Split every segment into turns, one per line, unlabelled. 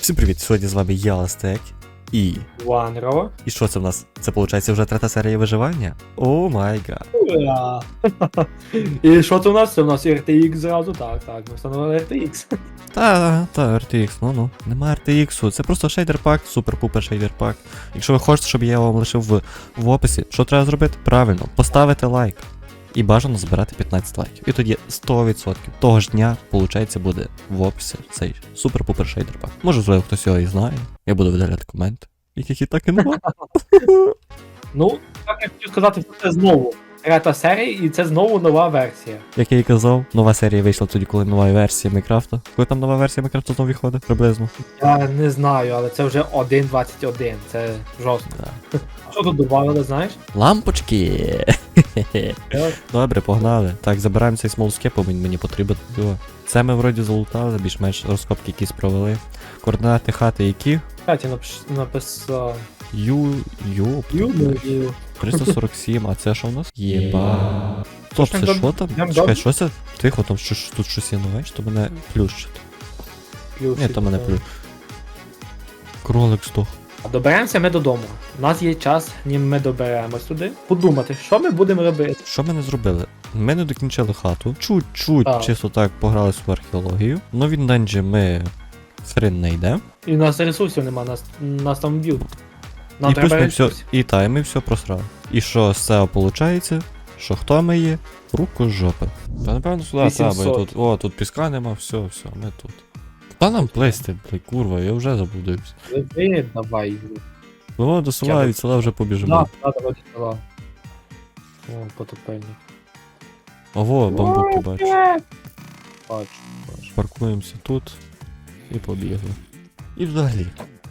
Всім привіт! Сьогодні з вами я Астек. І.
Ванро.
І що це в нас? Це виходить вже третя серія виживання? О май гад.
Ура! І що це у нас? Це у нас RTX зразу. Так, так, ми встановили RTX.
Та, та, RTX, ну ну. Нема RTX, це просто шейдер пак, супер-пупер шейдер пак. Якщо ви хочете, щоб я вам лишив в, в описі, що треба зробити? Правильно, поставити лайк. І бажано збирати 15 лайків. І тоді 100% того ж дня, виходить, буде в описі цей супер-пупер шейдерпак. Може, можливо, хтось його і знає. Я буду видаляти коменти. Яких і так і нема.
Ну, так я хотів сказати, все це знову третя серія, і це знову нова версія.
Як я і казав, нова серія вийшла тоді, коли нова версія Майкрафта. Коли там нова версія Майкрафта знову виходить, приблизно.
Я не знаю, але це вже 1.21, це жорстко.
Да.
Що тут додавали, знаєш?
Лампочки! Добре, погнали. Так, забираємо цей смолскеп, бо він мені потрібен. Це ми вроді залутали, більш-менш розкопки якісь провели. Координати хати які?
Катя напиш- написав.
Ю. Йоп.
Ю,
347, а це що у нас? Єба. Стоп, це що там? Чекай, що це? Тихо, там що, тут щось є нове, що мене плющить. Ні, там мене плющить. Кролик здох.
А доберемося ми додому. У нас є час, ніж ми доберемось туди. Подумати, що ми будемо робити.
Що ми не зробили? Ми не докінчили хату. Чуть-чуть,
Так.
чисто так пограли в археологію. Він данжі ми хрен не йде.
І у нас ресурсів нема, нас, нас там б'ють. Нам
і плюс ми все. І та, і ми все просрали. І що з цього виходить? Що хто ми є? Руку з жопи. Та напевно сюди, та, бо
800.
тут. О, тут піска нема, все, все, ми тут. Та нам плести, блядь, курва, я вже заблудився.
Лети, давай.
Ну, до села
Я
від села вже побіжимо.
Да, да, давай сюди. О, потопельник.
Ого, бамбуки бачу.
Бачу, бачу.
Паркуємося тут і побігли. І взагалі.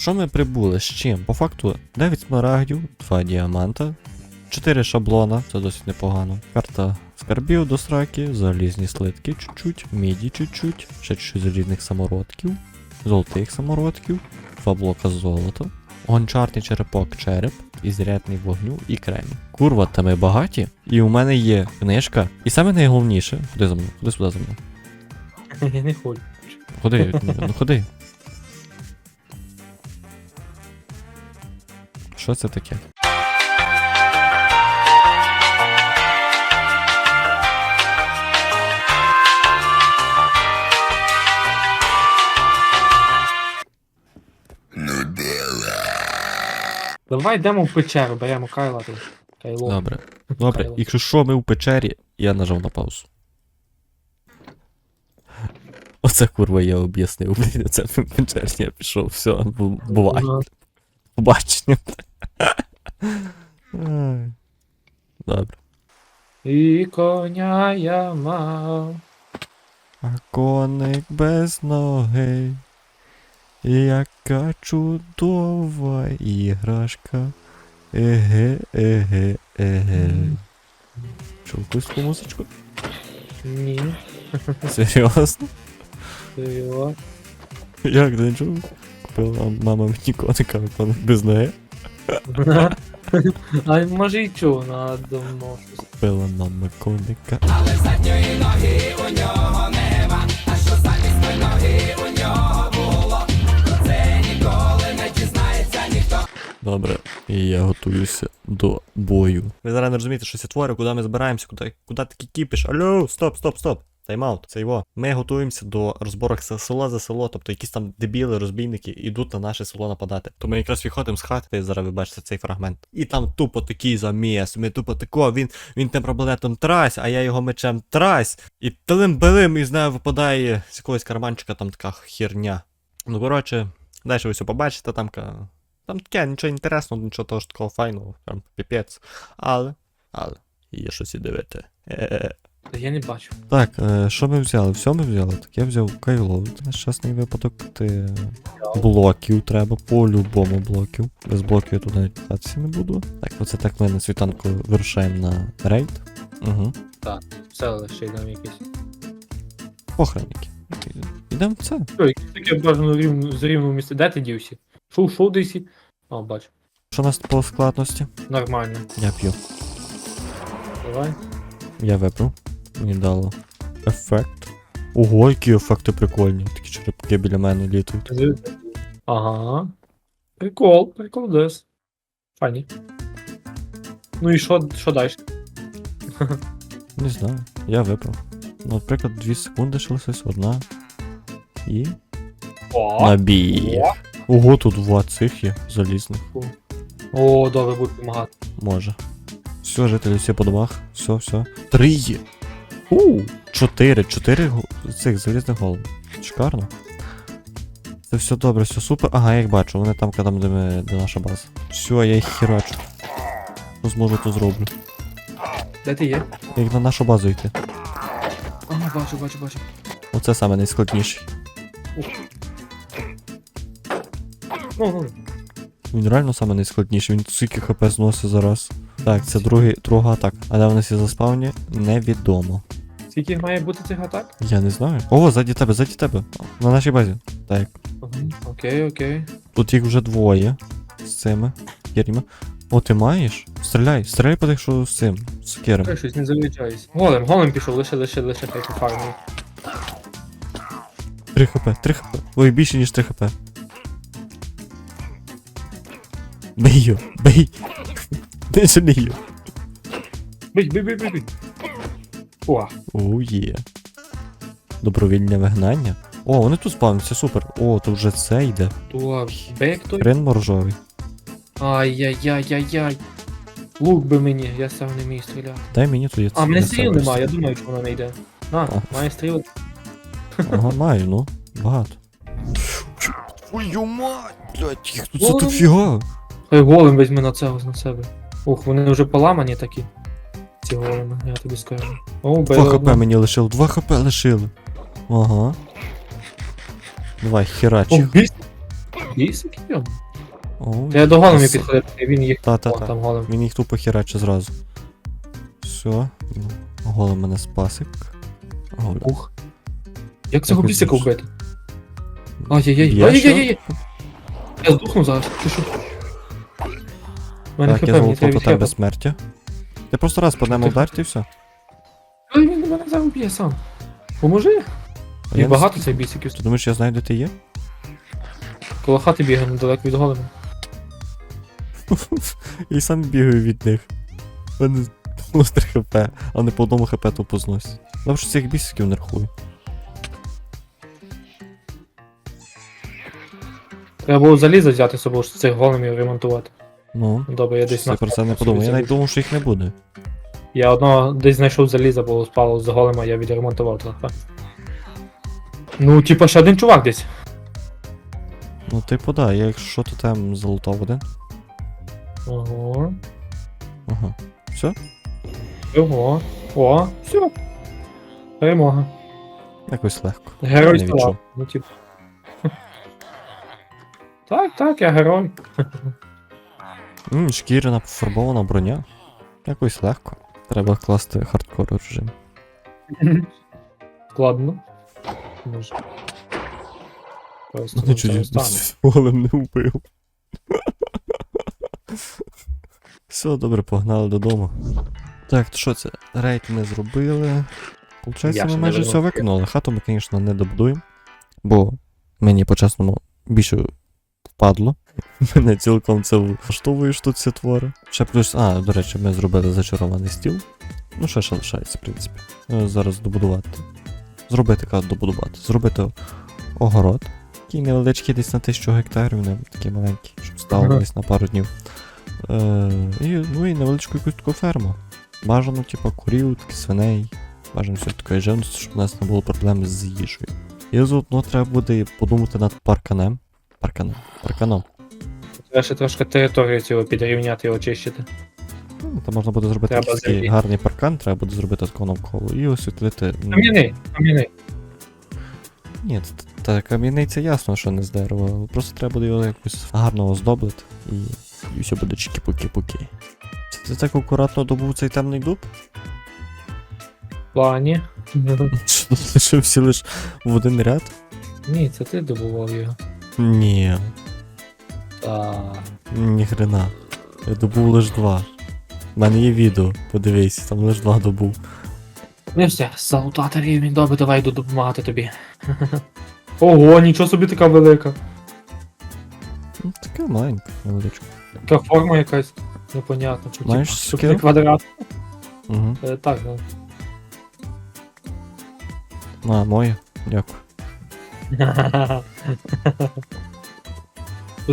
Що ми прибули з чим? По факту 9 смарагдів, 2 діаманта, 4 шаблона, це досить непогано. Карта скарбів до сраки, залізні слитки чуть-чуть, міді чуть-чуть, ще чуть залізних самородків, золотих самородків, 2 блока золота, гончарний черепок череп, і зарядний вогню і кремінь. Курва, та ми багаті. І у мене є книжка. І саме найголовніше, ходи за мною, ходи сюди за мною.
Я не хочу.
Ходи, ну ходи. Що це таке?
Давай йдемо в печеру, беремо Кайла тут. Кайло.
Добре. Добре,
Кайло.
якщо що, ми у печері, я нажав на паузу. Оце курва я об'яснив, блін, це в печері я пішов, все, бу- бувай. Побачення. Добре.
І коня я мав.
А коник без ноги. Яка чудова іграшка. Еге, еге, еге. Чув якусь таку музичку?
Ні.
Серйозно?
Серйозно.
Як ти не чув? Купила мама мені коника, а коник без ноги.
А може і чув, на давно щось.
Купила мама коника. Добре, і я готуюся до бою. Ви зараз не розумієте, що це творю, куди ми збираємося, куди, куди таки кіпіш. Алло, стоп, стоп, стоп. Тайм-аут, це його. Ми готуємося до розборок с- село за село, тобто якісь там дебіли, розбійники йдуть на наше село нападати. То ми якраз виходимо з хати, і зараз ви бачите цей фрагмент. І там тупо такий заміс. Ми тупо тако, він, він тим проблетом трась, а я його мечем трась. І талим белим і з нею випадає з якогось карманчика там така херня. Ну коротше, далі ви все побачите, там там таке, нічого інтересного, нічого того ж такого файного, прям піпець. Але, але, є щось і дивити. Е-е-е.
Я не бачу.
Так, е, що ми взяли? Все ми взяли. Так я взяв кайло. Це на щасний випадок ти... блоків треба, по-любому блоків. Без блоків я тут навіть кататися не буду. Так, оце так ми на світанку вирушаємо на рейд. Угу.
Все лише йдемо якісь.
Охранники. Ідемо в це.
Що, таке бажано рівно, з рівного місця. Де ти дівся? Шов, шов десь. і- О, бачу.
Що у нас по складності?
Нормально.
Я п'ю.
Давай.
Я випив. Мені дало ефект. Ого, які ефекти прикольні. Такі черепки біля мене літають.
Ага. Прикол, прикол дес. Файні. Ну і що, що далі?
Не знаю, я вибрав. Ну, наприклад, 2 секунди лишилось, одна. І.
О,
Набій.
О.
Ого, тут два цих є залізних.
О, добре, буду допомагати.
Може. Все, жителі, всі по домах. Все, все. Три є. У, чотири, чотири цих залізних голов. Шикарно. Це все добре, все супер. Ага, я їх бачу, вони там, там де, ми, де наша база. Все, я їх херачу. Що зможу, то зроблю.
Де ти є?
Як на нашу базу йти.
Ага, бачу, бачу, бачу.
Оце саме найскладніший.
Ну.
Він реально саме найскладніший, він скільки хп зносить зараз. Так, це другий, друга атака. А де вони всі заспавні? Невідомо.
Скільки має бути цих атак?
Я не знаю. О, ззаді тебе, ззаді тебе. На нашій базі. Так.
Окей, окей.
Тут їх вже двоє з цими хернями. О, ти маєш? Стріляй, стріляй по тих, що з цим, з.
Я щось не заряджаюсь. Голем, голем пішов, лише, лише, лише хай пофармив.
3 хп, 3 хп. Ой, більше ніж 3 хп. Бий його, бий. Не жалію.
Бий, бий, бий, бий. О,
Оу є. Добровільне вигнання. О, вони тут спавняться, супер. О, тут вже це йде.
бек той.
Хрен моржовий.
Ай-яй-яй-яй-яй. Лук би мені, я сам не вмію стріляти.
Дай мені тут є
А, мене стріл немає, я думаю, що вона не йде. На,
А.
має стріл.
Ага, маю, ну. Багато. Твою мать, блядь, їх тут
О.
дофіга.
Хай голем візьме на це на себе. Ух, вони вже поламані такі. Ці я тобі скажу. О,
2 хп мені лишили, 2 хп лишили. Ага. Давай, херач
О,
їх.
біс. Бісик йом.
О,
Я до големів
краса.
підходити, він їх. О,
Та-та-та.
там голем.
Він їх тупо хераче зразу. Все. Голем мене спасик. Голем.
Ух. Як цього
Якось
бісика вбити? Ай-яй-яй,
Я
ай-яй-яй. Я здухну зараз, чи що? У мене
Так,
хп,
я
мені
золото
треба
по тебе
відхепати.
смерті. Ти просто раз по ньому
Ти-
вдарте і все.
Ой, він мене зараз вб'є сам. Поможи.
А
Їх
я не
багато цих бісиків.
Ти думаєш, я знаю, де ти є?
Коло хати бігає недалеко від голема.
І сам бігаю від них. З 3 хп, а не по одному хп то позносять. Добре, що цих бісиків не рахую.
Треба було залізо взяти з собою, щоб цих големів ремонтувати.
Ну,
Добре, я десь
я про це не подумав. Я навіть думав, що їх не буде.
Я одного десь знайшов залізо, бо спало з голема, я відремонтував трохи. Ну, типа ще один чувак десь.
Ну, типу, да, я якщо то там залутав один.
Ого.
Ага. Все?
Ого. О, все. Перемога.
Якось легко.
Герой
Не
села.
відчув.
Ну, типу. Так, так, я герой.
Ммм, шкіряна пофарбована броня. Якось легко. Треба класти хардкор режим.
Складно. Може.
Ну нічого, з голем не вбив. Все, добре, погнали додому. Так, то що це? Рейд ми зробили. Получається, ми майже все виконали. Хату ми, звісно, не добудуємо. Бо мені по-чесному більше впадло. Мене цілком це влаштовує що тут ці твори. Ще плюс, а, до речі, ми зробили зачарований стіл. Ну, що ще лишається, в принципі. Е, Зараз добудувати. Зробити кажу, добудувати. Зробити огород. Такий невеличкий десь на тисячу гектарів, не такий маленький, щоб стало
Ага.
десь на пару днів. Е, і, ну і невеличку якусь таку ферму. Бажано, типу, курів, такі свиней. Бажано все такої живності, щоб у нас не було проблем з їжею. І заодно треба буде подумати над парканем. Парканом. Парканом.
Треба ще трошки територію цього підрівняти і очищити.
Ну, Там можна буде зробити
Треба
такий
землі.
гарний паркан, треба буде зробити такого навколо. І освітлити. ну,
Кам'яний, кам'яний.
Ні, т- та кам'яний це ясно, що не з дерева. Просто треба буде його якось гарно оздоблити і, і все буде чики-пуки-пуки. Це ти так акуратно добув цей темний дуб?
В плані.
Що тут лишився лише в один ряд?
Ні, це ти добував його.
Ні,
Так.
ні хрена. Я добув лише два. У мене є відео, подивись, там лише два добув.
Ну все, залутати рівень, добре, давай йду допомагати тобі. Ого, нічого собі така велика.
Ну, така маленька, невеличка.
Така форма якась непонятна. Чи,
Маєш
типа, щоб
скіл?
квадрат.
Угу.
Е, так, ну.
А, моє. Дякую.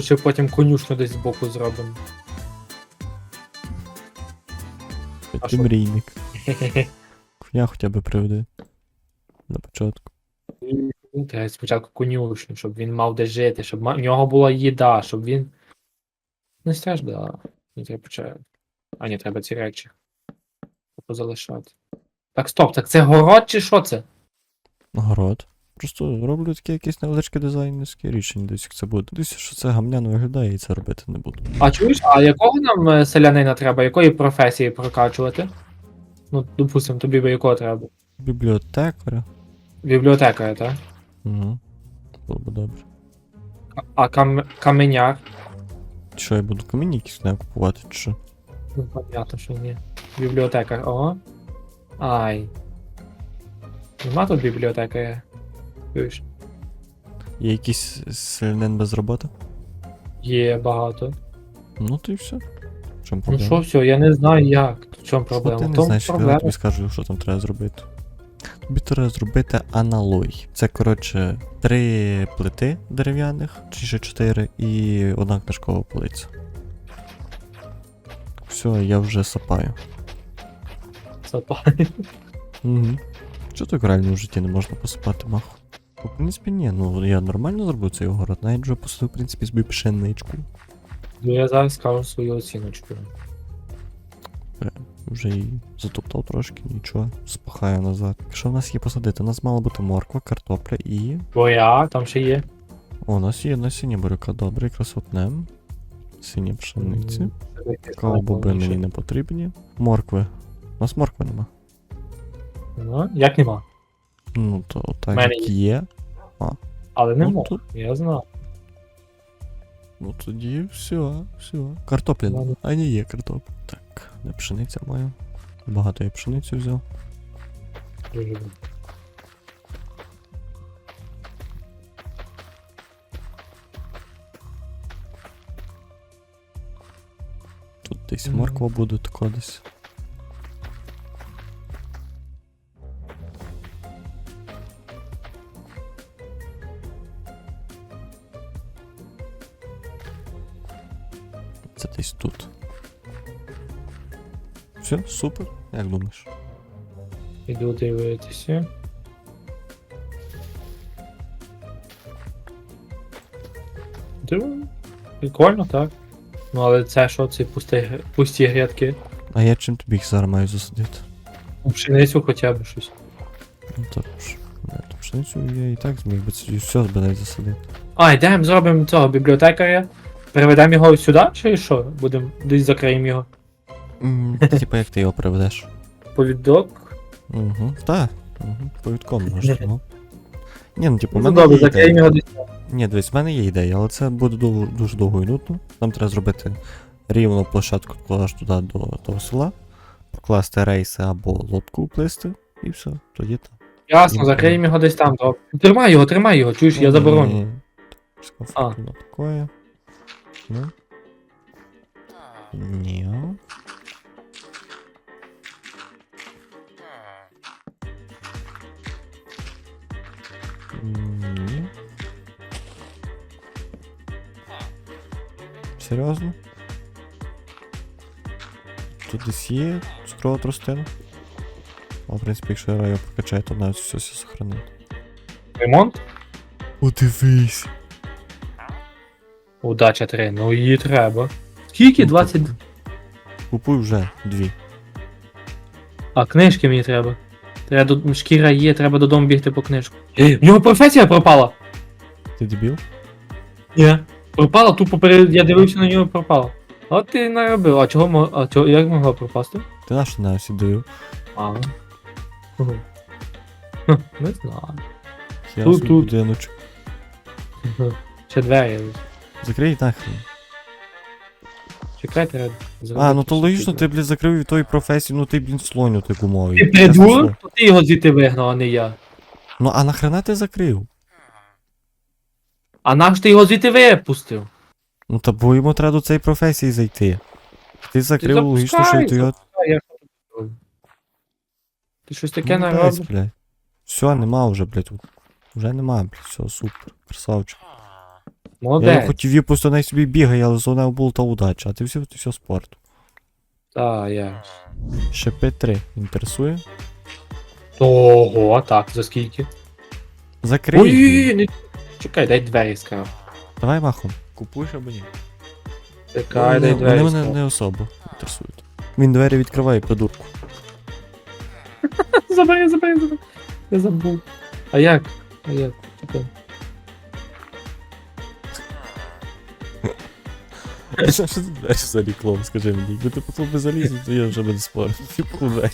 Ще потім конюшню десь збоку зробимо. А
Ти
що?
мрійник. Я хоча б приведи. На початку.
Треба спочатку конюшню, щоб він мав де жити, щоб ма- в нього була їда, щоб він. Не страждав. Не треба почати. А ні, треба ці речі. Позалишати. Так, стоп, так це город чи що це?
Город. Просто роблю таке якесь невеличке дизайнерське рішення, десь як це буде. Десь що це гамняно виглядає і це робити не буду.
А чуєш, а якого нам е, селянина треба? Якої професії прокачувати? Ну, допустимо, тобі би якого треба?
Бібліотекаря.
Бібліотекаря, так?
Угу. Було б добре.
А кам... каменяр?
Що я буду камінь якісь не купувати, чи що?
Ну, понятно, що ні. Бібліотекар, ого. Ай. Нема тут бібліотекаря. Чуєш?
Є якийсь селянин без роботи?
Є багато.
Ну то і все. В чому
Ну
проблема?
що все, я не знаю як. В чому
Що
проблема?
ти
В
не
тому
знаєш, я
проблема.
тобі скажу, що там треба зробити. Тобі треба зробити аналой. Це, коротше, три плити дерев'яних, чи ще чотири, і одна книжкова полиця. Все, я вже сапаю.
Запай.
Угу. Чого так в реальному житті не можна посипати маху? В принципі, ні, ну я нормально зробив цей город, навіть вже посадив, в принципі, собі пшеничку.
Ну я зараз скажу свою оціночку.
Вже і затоптав трошки, нічого, спахаю назад. Що в нас є посадити? У нас мала бути морква, картопля і.
Боя, там ще є.
О, у нас є насіння буряка, добре, якраз отнем. Сині пшениці.
М,
Кого боби мені не потрібні. Моркви. У нас моркви нема.
Ну, як нема.
Ну, то так
Мене
як є.
Але не
Ну,
мог.
тут-
Я знаю.
Ну тоді все, все. Картопля.
Ладно.
А ні, є картопля. Так, де пшениця маю. Багато я пшеницю взяв.
Дуже добре.
Тут десь морква буде тако десь. Це десь тут. Все, супер. Як думаєш?
Іду дивитися. Диво. Прикольно, так. Ну але це що, ці пусті, пусті грядки?
А я чим тобі їх зараз маю засадити?
У пшеницю хоча б щось.
Ну так ж. Пшеницю я і так зміг би це все би навіть засадити.
А, йдемо, зробимо цього бібліотекаря. Приведемо його сюди, чи що? Будемо десь закриємо його.
М, Типа як ти його приведеш?
Повідок.
Угу. Так. Угу. Повідком можна. ну. Ні, ну типу, в
Ну
мене
добре,
є
закриємо
ідея.
його десь.
Ні, дивись, в мене є ідея, але це буде дуже довго і нудно. Нам треба зробити рівну площадку аж туди до того села, покласти рейси або лодку уплисти, і все, тоді там.
Ясно, закриємо його десь там. добре. Тримай його, тримай його, чуєш, я забороню. А.
Такое. Ні. Ні. Серйозно? Тут десь є цукрова тростина? А в принципі, якщо я його прокачаю, то навіть все сохранить.
Ремонт?
О, дивись!
Удача 3, ну її треба. Скільки?
Ну,
20.
Купуй вже дві.
А, книжки мені треба. Треба до... шкіра є, треба додому бігти по книжку. Е, в нього професія пропала!
Ти дебіл?
Ні. Пропала, тупо перед... я дивився на нього пропала. От ти наробив. А чого мо... А чого як могло пропасти?
Ти на що на всі даю?
А. Угу. Хм, Не знаю.
Я
Тут,
собі
тут.
будиночок.
Ще двері.
Закрий нахрен.
Чекай, треба
А, ну то логічно, ти, блін, закрив від тої професії, ну ти, блін, слоню ти гумовий.
Ти придурок? То ти його звідти вигнав, а не я.
Ну а нахрена ти закрив?
А наш ти його звідти випустив?
Ну та бо йому треба до цієї професії зайти. Ти закрив
Ти
логічно, що
запускай,
ти його.
Ти щось таке
Молодець,
наробив?
Все, нема вже, блядь, тут. Вже нема, блядь, все, супер. Красавчик. Я
Молодець.
хотів її просто най собі бігає, але зона була та удача, а ти все, ти все спорт.
Та, я.
Ще П3 інтересує.
Ого, так, за скільки?
Закрий.
Ой, не... Чекай, дай двері скажу.
Давай махом. Купуєш або ні?
Чекай, дай
Вони,
двері
вони мене не особо інтересують. Він двері відкриває придурку.
Забери, забери, забери. Я забув. А як? А як? Чекай.
Що ти двері за клоун, скажи мені. Якби ти потім би заліз, то я вже би не спорив. Типу двері.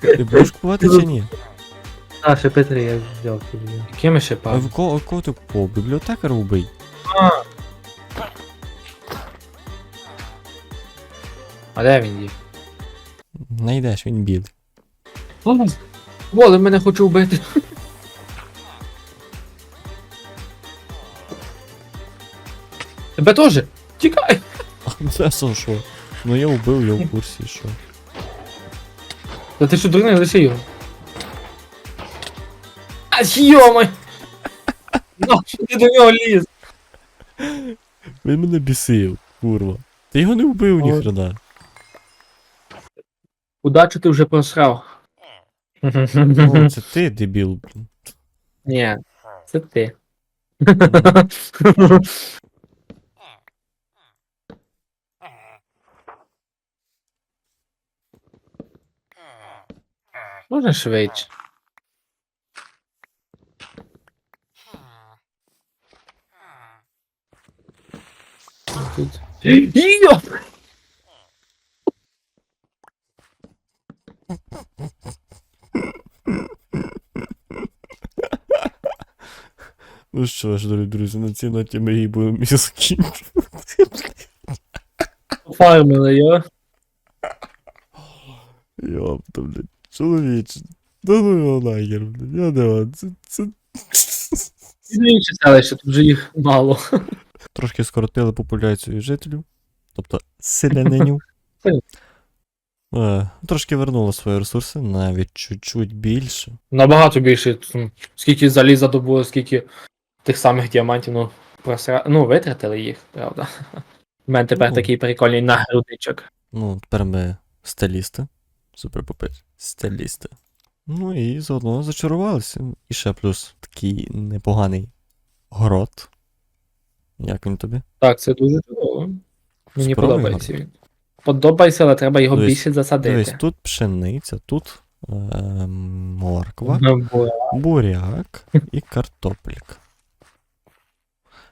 Ти будеш купувати чи ні?
А, ще Петри, я взяв тобі. Якими ще
А в кого, кого ти купував? Бібліотекар убий.
А де він є?
Найдеш, він білий.
Воли мене хоче вбити. Тебе теж? Тікай!
Це що? Ну я убив, я в курсі, що.
Та ти що дурний, лише його. А йомай! Ну, що ти до нього ліз?
Він мене бісив, курва. Ти його не вбив
От.
ніхрена.
Удачу ти вже просрав.
Ну, це ти, дебіл, блін.
Ні, це ти. Можна швидше. Тут.
Ну що ж, дорогі друзі, на цій ноті ми її будемо і закінчувати.
Фармили його.
Йопта, блядь. Чоловіче. Да ну його нахер. Я не вам. Це, це...
Інше селище, тут вже їх мало.
Трошки скоротили популяцію жителів. Тобто селянинів. Е, Трошки вернули свої ресурси, навіть чуть-чуть більше.
Набагато більше. Скільки заліза добуло, скільки тих самих діамантів, ну, просра... ну, витратили їх, правда. У мене тепер
Ну.
такий прикольний нагрудничок.
Ну, тепер ми стилісти. Супер попить. Стилісти. Ну і заодно зачарувалися. І ще плюс такий непоганий город. Як він тобі?
Так, це дуже чудово. Мені
Спробуй
подобається він. Подобається, але треба його
Дивись,
більше засадити.
Дивись, тут пшениця, тут е, морква, буряк і картопелька.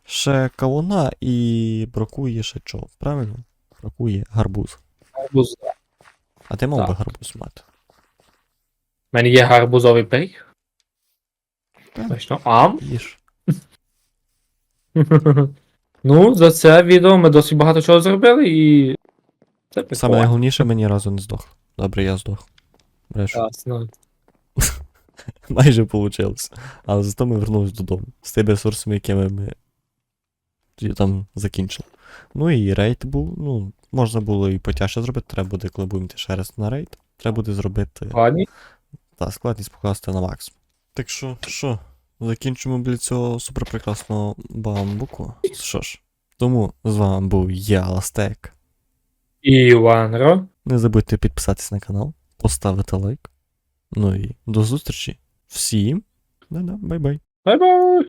Ще кавуна і бракує ще чого, правильно? Бракує гарбуз.
гарбуз.
А ти мав би гарбуз мати.
У мене є гарбузовий пиріг. Точно. Ам.
Їж.
Ну, за це відео ми досить багато чого зробили і. Це
Саме
прикольно.
найголовніше мені разу не здох. Добре, я здох.
Ясно.
Майже вийшло. Але зато ми вернулись додому. З тими ресурсами, якими ми тоді там закінчили. Ну і рейд був. Ну, можна було і потяжче зробити. Треба буде, коли будемо йти ще раз на рейд. Треба буде зробити
Ладні.
та, складність покласти на максимум. Так що, що? Закінчимо біля цього суперпрекрасного бамбуку. Що ж, тому з вами був я, Ластек.
Іванро.
Не забудьте підписатись на канал, поставити лайк. Ну і до зустрічі. Всім. Да-да, бай-бай.
Бай-бай.